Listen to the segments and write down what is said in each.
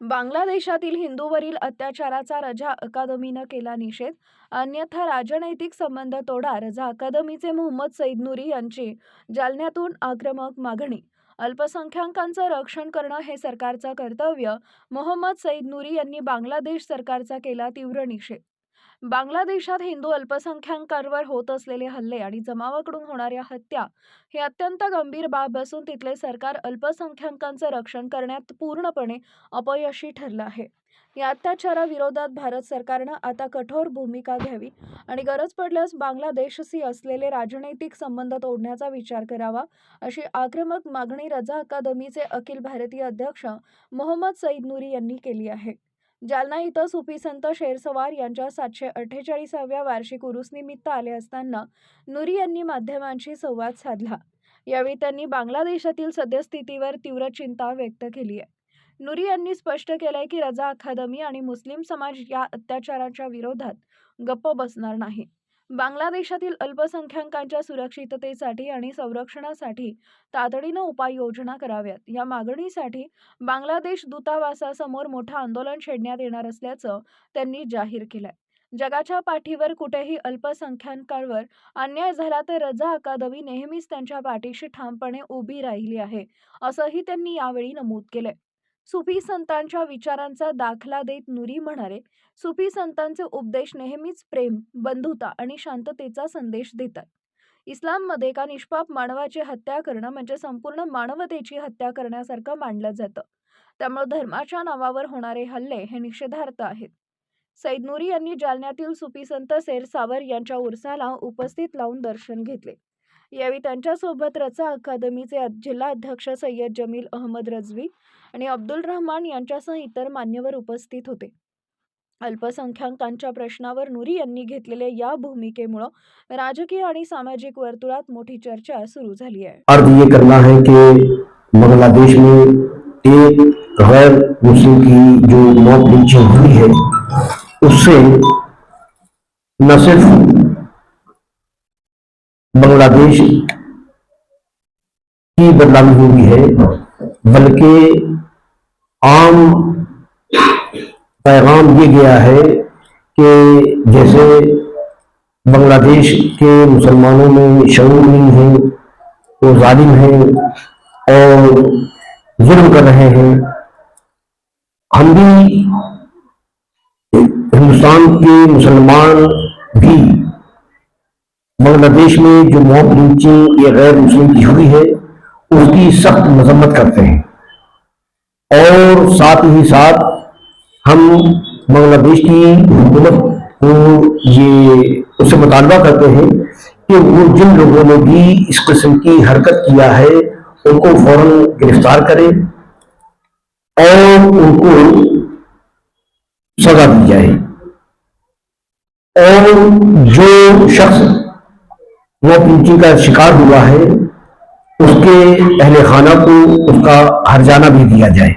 बांगलादेशातील हिंदूवरील अत्याचाराचा रजा अकादमीनं केला निषेध. अन्यथा राजनैतिक संबंध तोडा रजा अकादमीचे मोहम्मद सईद नुरी यांची जालन्यातून आक्रमक मागणी. अल्पसंख्याकांचं रक्षण करणं हे सरकारचं कर्तव्य. मोहम्मद सईद नुरी यांनी बांगलादेश सरकारचा केला तीव्र निषेध. बांगलादेशात हिंदू अल्पसंख्याकांवर होत असलेले हल्ले आणि जमावाकडून होणाऱ्या हत्या ही अत्यंत गंभीर बाब असून तिथले सरकार अल्पसंख्याकांचं रक्षण करण्यात पूर्णपणे अपयशी ठरलं आहे. या अत्याचाराविरोधात भारत सरकारनं आता कठोर भूमिका घ्यावी आणि गरज पडल्यास बांगलादेशशी असलेले राजनैतिक संबंध तोडण्याचा विचार करावा अशी आक्रमक मागणी रजा अकादमीचे अखिल भारतीय अध्यक्ष मोहम्मद सईद नुरी यांनी केली आहे. जालना इथं सुफी संत शेरसवार यांच्या सातशे अठ्ठेचाळीसाव्या वार्षिक उरुसनिमित्त आले असताना नुरी यांनी माध्यमांशी संवाद साधला. यावेळी त्यांनी बांगलादेशातील सद्यस्थितीवर तीव्र चिंता व्यक्त केली आहे. नुरी यांनी स्पष्ट केलंय की रजा अकादमी आणि मुस्लिम समाज या अत्याचाराच्या विरोधात गप्प बसणार नाही. बांगलादेशातील अल्पसंख्याकांच्या सुरक्षिततेसाठी आणि संरक्षणासाठी तातडीनं उपाययोजना कराव्यात. या मागणीसाठी बांगलादेश दूतावासासमोर मोठं आंदोलन छेडण्यात येणार असल्याचं त्यांनी जाहीर केलंय. जगाच्या पाठीवर कुठेही अल्पसंख्याकांवर अन्याय झाला तर रजा अकादमी नेहमीच त्यांच्या पाठीशी ठामपणे उभी राहिली आहे असंही त्यांनी यावेळी नमूद केलंय. सुफी संतांच्या विचारांचा दाखला देत नुरी म्हणाले सुफी संतांचे उपदेश नेहमीच प्रेम बंधुता आणि शांततेचा संदेश देतात. इस्लाममध्ये एका निष्पाप मानवाची हत्या करणं म्हणजे संपूर्ण मानवतेची हत्या करण्यासारखं मानलं जातं. त्यामुळे धर्माच्या नावावर होणारे हल्ले हे निषेधार्थ आहेत. सईद नुरी यांनी जालन्यातील सुफी संत सेर सावर यांच्या उरसाला उपस्थित लावून दर्शन घेतले. यावेळी त्यांच्यासोबत रचा अकादमीचे जिल्हा अध्यक्ष सय्यद जमील अहमद रजवी आणि अब्दुल रहमान यांच्यासह इतर मान्यवर उपस्थित होते. अल्पसंख्याकांच्या प्रश्नावर नुरी यांनी घेतलेल्या या भूमिकेमुळं राजकीय आणि सामाजिक वर्तुळात मोठी चर्चा सुरू झाली आहे. अर्थ ये करना है कि बांग्लादेश में एक गैर मुस्लिम की जो मौत लिंचिंग हुई है उससे न सिर्फ बांग्लादेश की बदनामी हुई है, बल्कि आम पैगाम ये गया है कि जैसे बांग्लादेश के मुसलमानों में शऊर नहीं है, वो जालिम है और जुल्म कर रहे हैं। हम भी हिंदुस्तान के मुसलमान भी बांग्लादेश में जो मॉब लिंचिंग या गैर मुस्लिम की हुई है, उसकी सख्त मजम्मत करते हैं। और साथ ही साथ हम बांग्लादेश की हुकूमत को ये, उससे मुतालबा करते हैं कि वो जिन लोगों ने भी इस किस्म की हरकत किया है, उनको फ़ौरन गिरफ़्तार करें और उनको सजा दी जाए। और जो शख्स वो पिंचिंग का शिकार हुआ है, उसके अहले खाना को उसका हरजाना भी दिया जाए।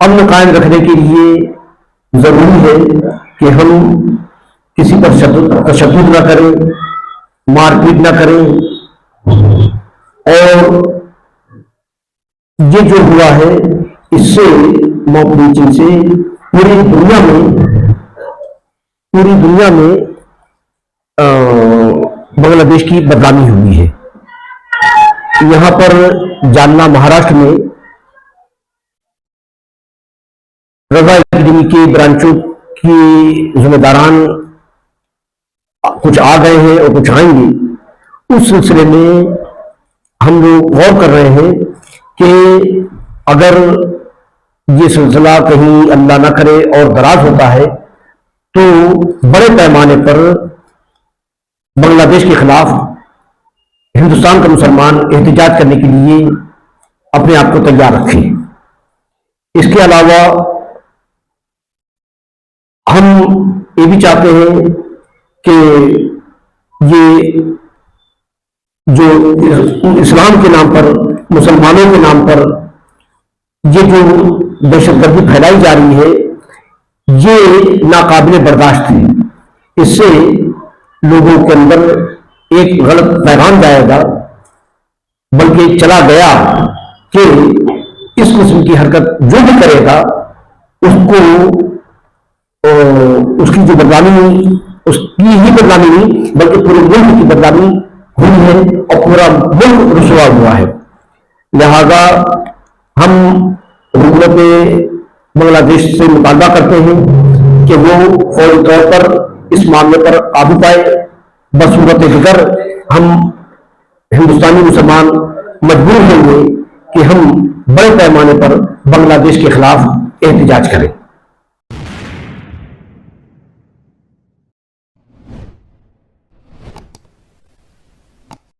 अमन कायम रखने के लिए ज़रूरी है कि हम किसी पर तशद न करें, मारपीट न करें, और ये जो हुआ है, इससे मॉब से पूरी दुनिया में, पूरी दुनिया में बांग्लादेश की बदनामी हुई है। यहाँ पर जानना महाराष्ट्र में रजा एकेडमी के ब्रांचों की जिम्मेदारान कुछ आ गए हैं और कुछ आएँगे। उस सिलसिले में हम लोग गौर कर रहे हैं कि अगर ये सिलसिला कहीं अल्लाह ना करे और दराज होता है तो बड़े पैमाने पर बांग्लादेश के खिलाफ हिंदुस्तान का मुसलमान एहतजाज करने के लिए अपने आप को तैयार रखें। इसके अलावा हम ये भी चाहते हैं कि ये जो इस्लाम के नाम पर, मुसलमानों के नाम पर ये जो दहशतगर्दी फैलाई जा रही है, ये नाकाबिल बर्दाश्त है। इससे लोगों के अंदर एक गलत पैगाम जाएगा बल्कि चला गया कि इस किस्म की हरकत जो भी करेगा, उसको उसकी जो बदनामी उसकी ही बदनामी नहीं, बल्कि पूरे मुल्क की बदनामी हुई है और पूरा मुल्क रुसवा हुआ है। लिहाजा हम हुकूमत बांग्लादेश से मुतालबा करते हैं कि वो फौरी तौर पर इस मामले पर काबू पाए बसूरत फ़िक्र हम हिंदुस्तानी मुसलमान मजबूर होंगे कि हम बड़े पैमाने पर बांग्लादेश के खिलाफ एहतजाज करें।